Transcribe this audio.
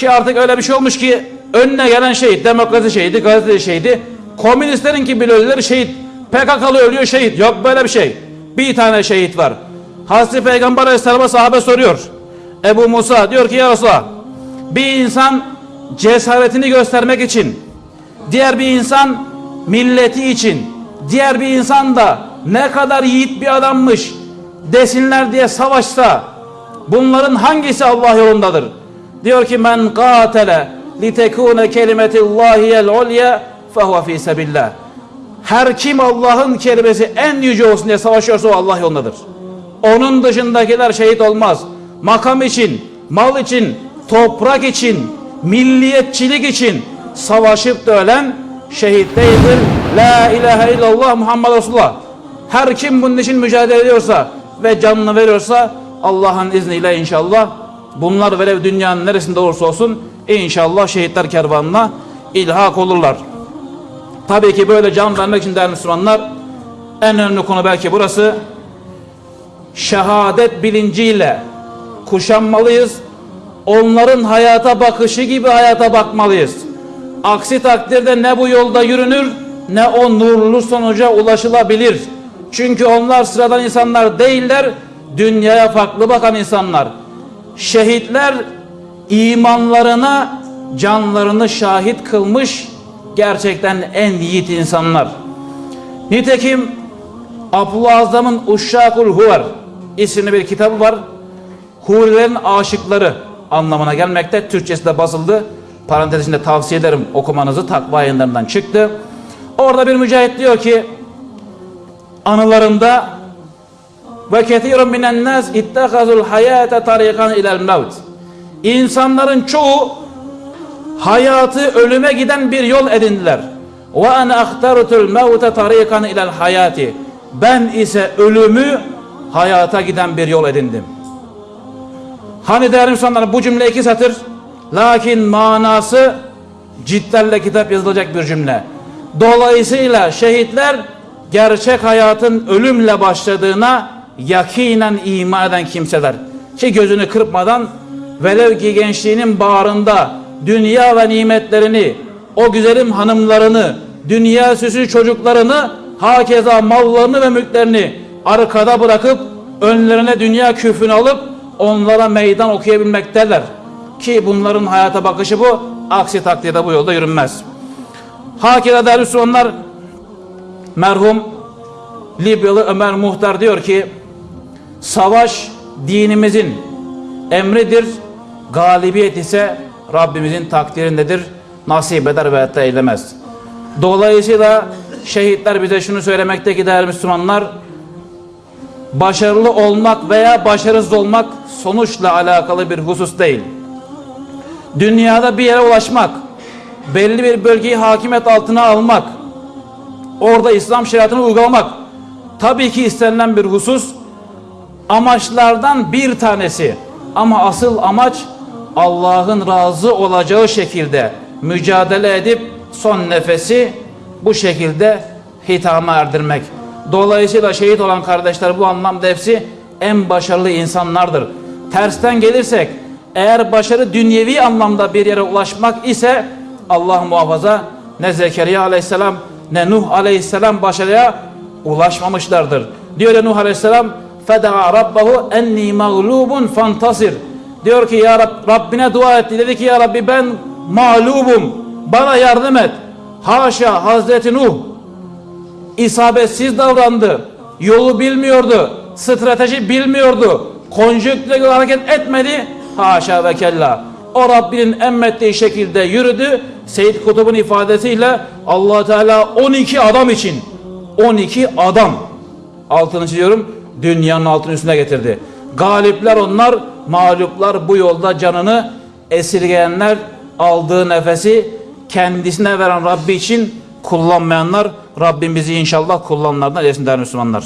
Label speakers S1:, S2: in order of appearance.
S1: Ki artık öyle bir şey olmuş ki önüne gelen şehit, demokrasi şehidi, gazete şehidi, komünistlerin ki bile ölüleri şehit, PKK'lı ölüyor şehit. Yok böyle bir şey. Bir tane şehit var. Hazreti Peygamber Aleyhisselam'a sahabe soruyor. Ebu Musa diyor ki ya Resulallah bir insan cesaretini göstermek için diğer bir insan milleti için diğer bir insan da ne kadar yiğit bir adammış desinler diye savaşsa bunların hangisi Allah yolundadır? Diyor ki men qatele litekune kelimetillahi'l ulya fehuve fi sebillah. Her kim Allah'ın kelimesi en yüce olsun diye savaşıyorsa o Allah yolundadır. Onun dışındakiler şehit olmaz. Makam için, mal için, toprak için, milliyetçilik için savaşıp da ölen şehit değildir. La ilahe illallah Muhammed Resulullah. Her kim bunun için mücadele ediyorsa ve canını veriyorsa Allah'ın izniyle inşallah bunlar velev dünyanın neresinde olursa olsun inşallah şehitler kervanına ilhak olurlar. Tabii ki böyle can vermek için değerli Müslümanlar en önemli konu belki burası şehadet bilinciyle kuşanmalıyız. Onların hayata bakışı gibi hayata bakmalıyız. Aksi takdirde ne bu yolda yürünür ne o nurlu sonuca ulaşılabilir. Çünkü onlar sıradan insanlar değiller, dünyaya farklı bakan insanlar. Şehitler imanlarına canlarını şahit kılmış gerçekten en yiğit insanlar. Nitekim Abdullah Azam'ın Uşşakul Huvar isimli bir kitabı var. Hurilerin aşıkları anlamına gelmekte. Türkçesi de basıldı. Parantez içinde tavsiye ederim okumanızı. Takva yayınlarından çıktı. Orada bir mücahit diyor ki anılarında ve kethirun minen nas ittehazul hayate tarikan ilel mevt. İnsanların çoğu hayatı ölüme giden bir yol edindiler. Ve ene ahtarutul mevte tarikan ilel hayati. Ben ise ölümü hayata giden bir yol edindim. Hani değerli Müslümanlar bu cümle iki satır. Lakin manası ciddenle kitap yazılacak bir cümle. Dolayısıyla şehitler gerçek hayatın ölümle başladığına yakinen iman eden kimseler. Ki gözünü kırpmadan velev ki gençliğinin bağrında dünya ve nimetlerini, o güzelim hanımlarını, dünya süsü çocuklarını, hakeza mallarını ve mülklerini arkada bırakıp önlerine dünya küfünü alıp onlara meydan okuyabilmekteler. Ki bunların hayata bakışı bu, aksi takdirde bu yolda yürünmez. Hakeza değerli Müslümanlar, merhum Libyalı Ömer Muhtar diyor ki, savaş dinimizin emridir, galibiyet ise Rabbimizin takdirindedir, nasip eder ve hatta eylemez. Dolayısıyla şehitler bize şunu söylemekte ki değerli Müslümanlar, başarılı olmak veya başarısız olmak sonuçla alakalı bir husus değil. Dünyada bir yere ulaşmak, belli bir bölgeyi hakimiyet altına almak, orada İslam şeriatını uygulamak tabii ki istenilen bir husus amaçlardan bir tanesi. Ama asıl amaç Allah'ın razı olacağı şekilde mücadele edip son nefesi bu şekilde hitama erdirmek. Dolayısıyla şehit olan kardeşler bu anlamda hepsi en başarılı insanlardır. Tersten gelirsek eğer başarı dünyevi anlamda bir yere ulaşmak ise Allah muhafaza ne Zekeriya aleyhisselam ne Nuh aleyhisselam başarıya ulaşmamışlardır. Diyor ya Nuh aleyhisselam feda'a rabbahu enni mağlubun fantasir. Diyor ki ya Rab, Rabbine dua etti. Dedi ki ya Rabbi ben mağlubum. Bana yardım et. Haşa Hazreti Nuh isabetsiz davrandı. Yolu bilmiyordu. Strateji bilmiyordu. Konjüktüre göre hareket etmedi. Haşa ve kella. O Rabbinin emrettiği şekilde yürüdü. Seyyid Kutub'un ifadesiyle allah Teala 12 adam için 12 adam altını çiziyorum dünyanın altını üstüne getirdi. Galipler onlar, mağluplar bu yolda canını esirgeyenler aldığı nefesi kendisine veren Rabbi için kullanmayanlar Rabbim bizi inşallah kullananlardan eylesin değerli Müslümanlar.